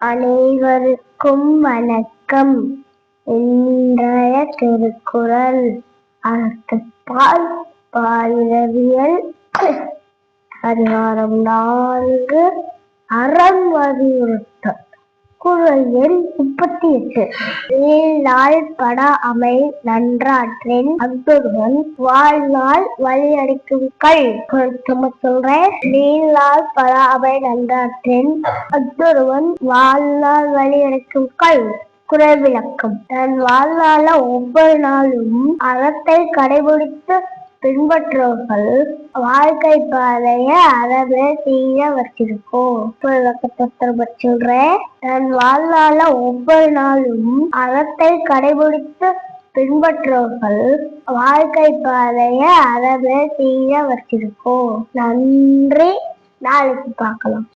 அனைவருக்கும் வணக்கம். இன்றைய திருக்குறள் அறத்துப்பால் பாயிரவியல். அதிகாரம் நான்கு. அறம் வலியுறுத்தல் குரல் எண் முப்பத்தி எட்டு நீள்நாள் பட அமை நன்றாற்றின். அத்துடன் வாழ்நாள் வழியடிக்கும் கல் சும்மா சொல்றேன். நீள்நாள் பட அமை நன்றாற்றின். அத்துடன் வாழ்நாள் வழியடிக்கும் கல் குறை விளக்கம். தன் வாழ்நாள ஒவ்வொரு நாளும் அறத்தை கடைபிடித்து பின்பற்றுவர்கள் வாழ்க்கை பாதையை அறவே தீய வச்சிருக்கோம் விளக்கத்தை சொல்றேன். தன் வாழ்நாள ஒவ்வொரு நாளும் அறத்தை கடைபிடித்து பின்பற்றுவர்கள் வாழ்க்கை பாதையை அறவே தீய வச்சிருக்கோம் நன்றி. நாளைக்கு பார்க்கலாம்.